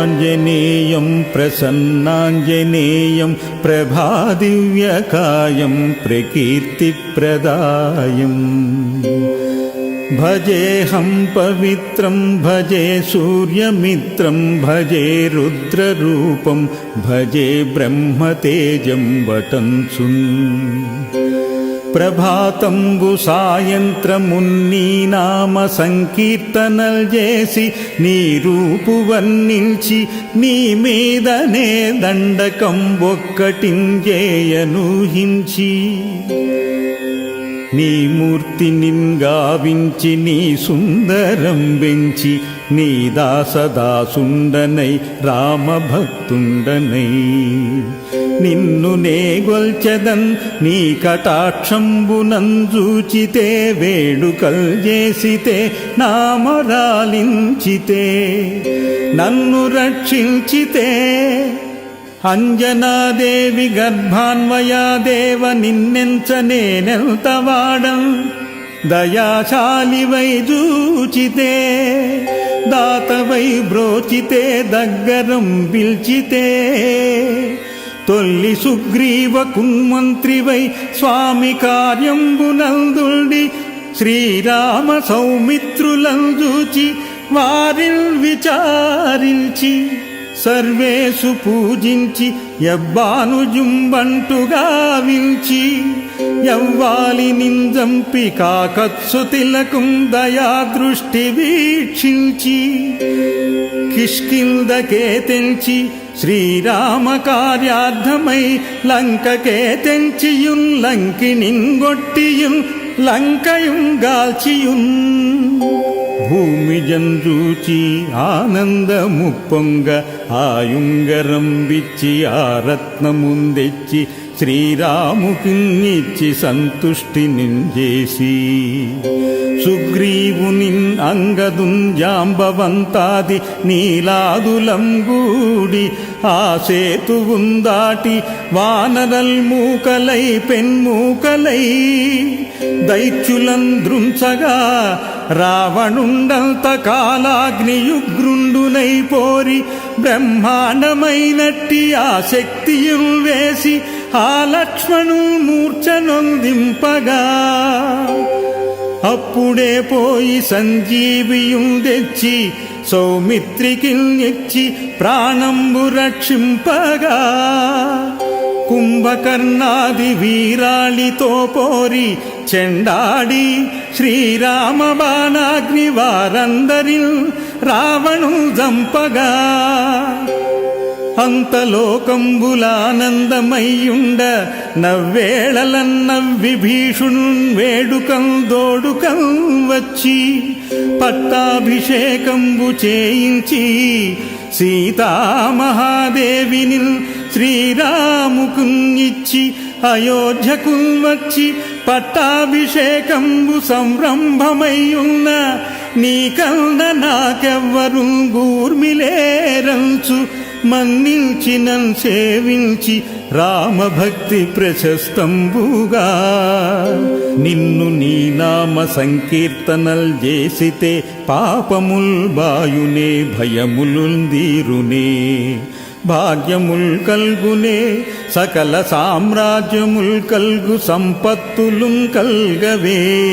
ञ्जनेयं प्रसन्नाञ्जनेयं प्रभादिव्यकायं प्रकीर्तिप्रदायम् भजेऽहं पवित्रं भजे सूर्यमित्रं भजे रुद्ररूपं भजे ब्रह्मतेजं वटं ప్రభాతంబు సాయంత్రమున్నీ నామ సంకీర్తనల్ చేసి నీ రూపు వర్ణించి నీ మీదనే దండకం ఒక్కటింజేయనూహించి నీ మూర్తి నిన్గావించి నీ సుందరం వెంచి నీ దాసదాసుండనై రామభక్తుండనై. నిన్ను నేగొల్చెదన్ నీ కటాక్షంబునంజూచితే వేడుకల్ చేసితే నామరాలించితే నన్ను రక్షించితే. అంజనాదేవి గర్భాన్వయాదేవ నిన్నెంచ నేనెంతవాడం దయాశాలివై చూచితే దాతవై బ్రోచితే దగ్గరం పిల్చితే. తొల్లి సుగ్రీవ కున్మంత్రివై స్వామి కార్యంబునందుండి శ్రీరామ సౌమిత్రులందుచి వారిల్ విచారించి సర్వేసు పూజించి యవ్వానుజుంబంటుగా వించి యవ్వాలి నింజంపి కాకత్సు తిలకం దయా దృష్టి వీక్షించి కిష్కిందకే తెంచి శ్రీరామ కార్యార్థమై లంకకే తెంచియున్ లంకినింగొట్టియున్ లంకయుం గాల్చియున్. భూమి జంజూచి ఆనందము పొంగ ఆయుంగరం విచ్చి ఆ రత్నముందెచ్చి శ్రీరాముకిన్నిచ్చి సంతుష్టి నింజేసి సుగ్రీవునిన్ అంగదుంజాంబవంతాది నీలాదులం గూడి ఆ సేతువుందాటి వానరల్ మూకలై పెన్మూకలై దైత్యులం దృంచగా రావణుండంత కాలాగ్నియుగ్రుండునై పోరి బ్రహ్మాండమైనట్టి ఆ శక్తియుల్ వేసి ఆ లక్ష్మణు నూర్చనొందింపగా అప్పుడే పోయి సంజీవియం తెచ్చి సౌమిత్రికి సౌమిత్రికిల్నిచ్చి ప్రాణంబు రక్షింపగా. కుంభకర్ణాది వీరాళితో పోరి చెండాడి శ్రీరామ బాణాగ్ని వారందరి రావణు జంపగా. అంతలోకంబులానందమయ్యుండ నవ్వేళలన్న విభీషుణు వేడుకం దోడుకం వచ్చి పట్టాభిషేకంబు చేయించి సీతామహాదేవిని శ్రీరాముకున్నిచ్చి అయోధ్యకు వచ్చి పట్టాభిషేకంబు సంరంభమయ్యున్న నీకన్న నాకెవ్వరు గూర్మిలేరంచు మన్నించినం సేవించి రామభక్తి ప్రశస్తంబుగా. నిన్ను నీ నామ సంకీర్తనల్ చేసితే పాపముల్ బాయునే భయములుందీరునే భాగ్యముల్ కల్గునే సకల సామ్రాజ్యముల్ కల్గు సంపత్తులుం కల్గవే.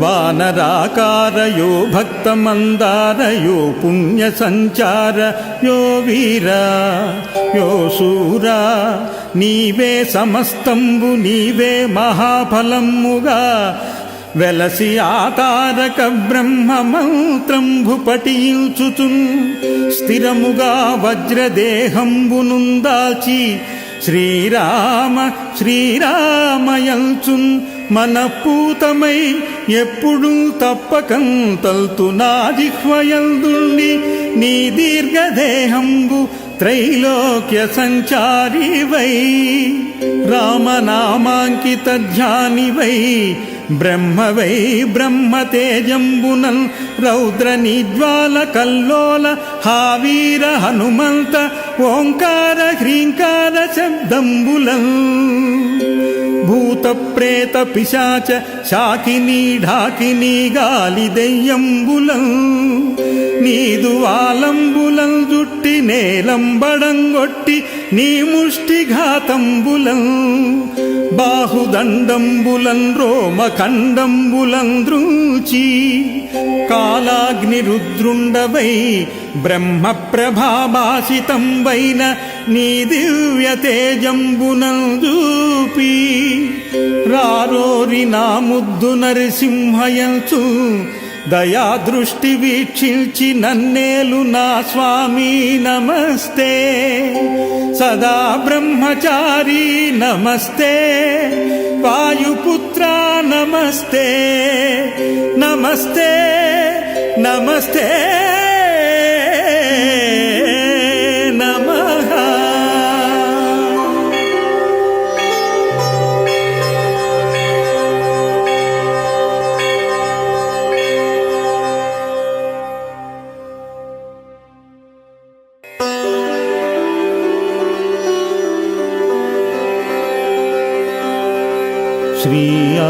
వానరాకారయో భక్తమందారయో పుణ్య సంచార యో వీర యో శూరా నీవే సమస్తంబు నీవే మహాఫలముగా వెలసి ఆకారక బ్రహ్మ మంత్రంభు పఠించుచున్ స్థిరముగా వజ్రదేహంబునుందాచి శ్రీరామ శ్రీరామయంచున్ మనపూతమై ఎప్పుడూ తప్పకం తల్తు నా జిహ్వయందుండి నీ దీర్ఘదేహంబు త్రైలోక్య సంచారివై రామనామాంకిత ధ్యానివై బ్రహ్మవై బ్రహ్మతేజంబునన్ రౌద్ర నిజ్వాల కల్లోల హావీర హనుమంత ఓంకార హ్రీంకార శబ్దంబులం. భూత ప్రేత పిశాచ శాకిని ఢాకిని గాలి దెయ్యంబులం. నీదు ఆలంబులం జుట్టి నేలంబడంగొట్టి నీ ముష్టిఘాతంబులం. బాహుదండంబులం రోమఖండంబులంద్రూచి కాలాగ్ని రుద్రుండవై బ్రహ్మ ప్రభాభాసితం వైన నీ దివ్య తేజంబునం చూపి రారోరి నా ముద్దు నరసింహయంచు దయా దృష్టి వీక్షించి నన్నేలు నా స్వామి నమస్తే సదా బ్రహ్మచారి నమస్తే. వాయుపుత్ర నమస్తే. నమస్తే నమస్తే.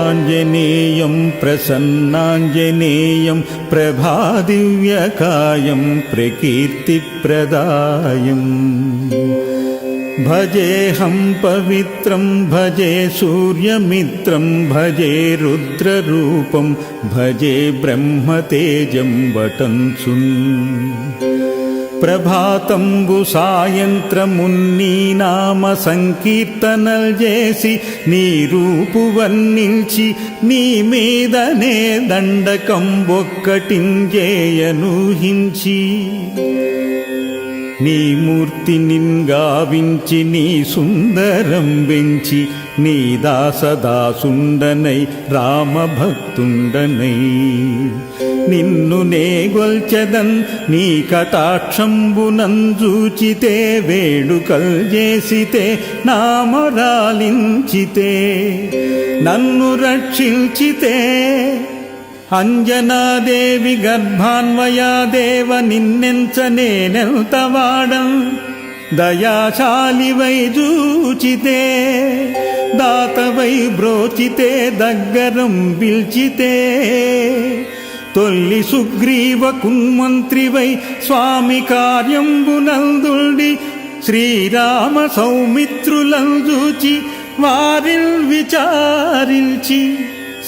श्रीयाञ्जनेयं प्रसन्नाञ्जनेयं प्रभादिव्यकायं प्रकीर्तिप्रदायम् भजेऽहं पवित्रं भजे सूर्यमित्रं भजे रुद्ररूपं भजे ब्रह्मतेजं वटन्सुन् ప్రభాతంబు సాయంత్రమున్నీ నామ సంకీర్తనల్ చేసి నీ రూపు వర్ణించి నీ మీదనే దండకం ఒక్కటింజేయనూహించి నీ మూర్తి నిన్గావించి నీ సుందరం వెంచి నీ దాసదాసుండనై రామభక్తుండనై. నిన్ను నేగొల్చెదన్ నీ కటాక్షంబునంజూచితే వేడుకల్ చేసితే నామరాలించితే నన్ను రక్షించితే అంజనాదేవి గర్భాన్వయాదేవ నిన్నెంచ నేనెంతవాడం దయాశాలివై చూచితే దాతవై బ్రోచితే దగ్గరం పిల్చితే. తొల్లి సుగ్రీవ కున్మంత్రివై స్వామి కార్యంబునందుండి శ్రీరామ సౌమిత్రులంజూచి వారిల్ విచారించి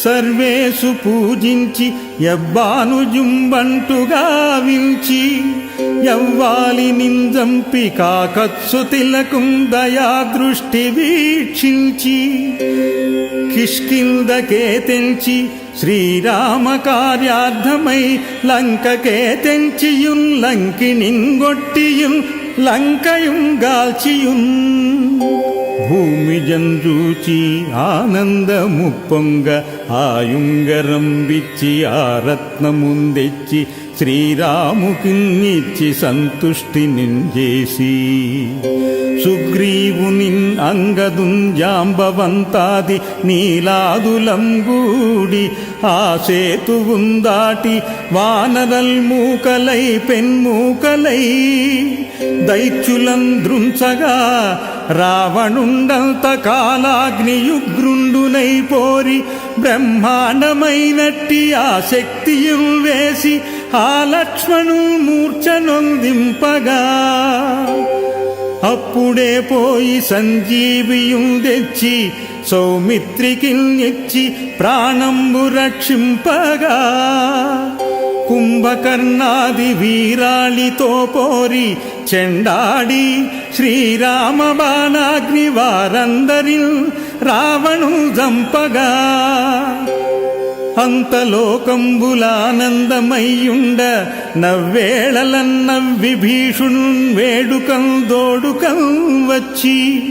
సర్వేసు పూజించి ఎవ్వాను జుంబంటుగా విల్చి ఎవ్వాలి నింజంపి కాకత్సు తిలకం దయా దృష్టి వీక్షించి కిష్కిందకే తెంచి శ్రీరామ కార్యార్థమై లంకకే తెంచియున్ లంకినింగొట్టియున్ లంకయుం గాల్చియున్. ഭൂമിജന്തൂച്ചി ആനന്ദ മുപ്പൊങ്ക ആയുങ്കരംബിച്ചി ആരത്നമുന്തെച്ചി శ్రీరాముకిన్నిచ్చి సంతుష్టి నింజేసి సుగ్రీవునిన్ అంగదుంజాంబవంతాది నీలాదులం గూడి ఆ సేతువుందాటి వానరల్ మూకలై పెన్మూకలై దైత్యులం దృంచగా రావణుండంత కాలాగ్నియుగ్రుండునై పోరి బ్రహ్మాండమైనట్టి ఆ శక్తియుం వేసి ఆ లక్ష్మణు మూర్ఛనొందింపగా అప్పుడే పోయి సంజీవియుం తెచ్చి సౌమిత్రికి సౌమిత్రికిల్నిచ్చి ప్రాణంబు రక్షింపగా కుంభకర్ణాది వీరాళితో పోరి చెండాడి శ్రీరామ బాణాగ్ని వారందరి రావణు జంపగా అంతలోకంబులానందమయ్యుండ నవ్వేళలన్న విభీషుణు వేడుకం దోడుకం వచ్చి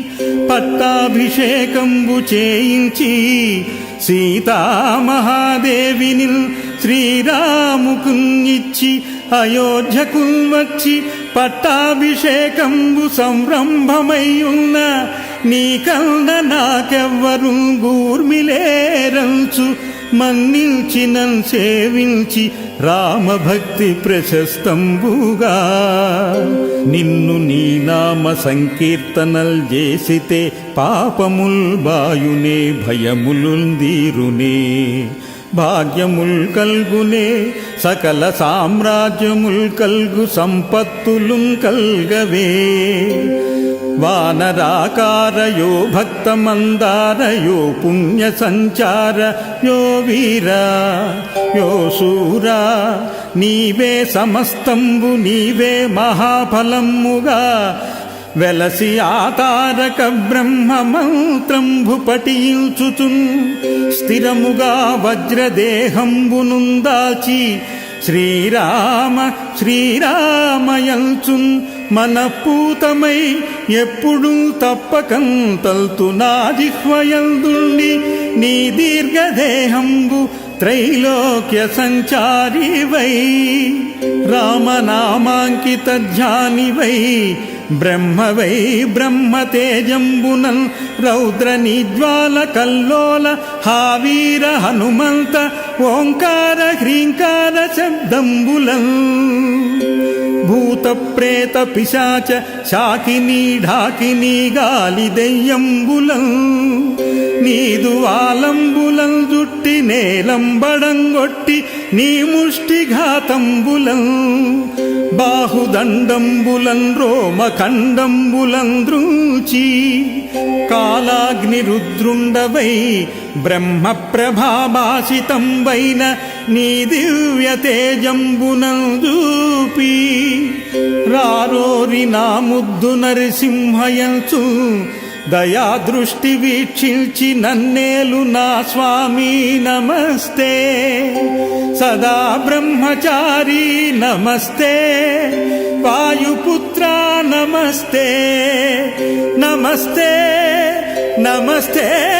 పట్టాభిషేకంబు చేయించి సీతామహాదేవిని శ్రీరాముకున్నిచ్చి అయోధ్యకు వచ్చి పట్టాభిషేకంబు సంరంభమయ్యున్న నీకన్న నాకెవ్వరు గూర్మిలేరంచు మన్నించి నన్ సేవించి రామభక్తి ప్రశస్తంబుగా. నిన్ను నీ నామ సంకీర్తనల్ చేసితే పాపముల్ బాయునే భయములుందీరునే భాగ్యముల్ కల్గునే సకల సామ్రాజ్యముల్ కల్గు సంపత్తులుం కల్గవే. వానరాకారయో భక్తమందారయో పుణ్య సంచార యో వీరా యో శూరా నీవే సమస్తంబు నీవే మహాఫలముగా వెలసి ఆతారక బ్రహ్మ మంత్రంభు పఠించుచున్ స్థిరముగా వజ్రదేహంబునుందాచి శ్రీరామ శ్రీరామయంచున్ మనపూతమై ఎప్పుడూ తప్పకంతల్తు నా జిహ్వయందుండి నీ దీర్ఘదేహంబు త్రైలోక్య సంచారివై రామనామాంకిత ధ్యానివై బ్రహ్మవై బ్రహ్మతేజంబునన్ రౌద్ర నిజ్వాల కల్లోల హావీర హనుమంత ఓంకార హ్రీంకార శబ్దంబులన్ భూత ప్రేత పిశాచ శాకిని ఢాకిని గాలి దెయ్యంబులం నీదు ఆలంబులం జుట్టి నేలంబడంగొట్టి నీ ముష్టిఘాతంబులం బాహుదండంబులం రోమఖండంబులంద్రూచి కాలాగ్ని రుద్రుండవై బ్రహ్మ ప్రభాభాసితం వైన నీ దివ్య తేజంబునం చూపి రారోరి నా ముద్దు నరసింహయంచు దయా దృష్టి వీక్షించి నన్నేలు నా స్వామి నమస్తే. సదా బ్రహ్మచారి నమస్తే. వాయుపుత్ర నమస్తే. నమస్తే నమస్తే.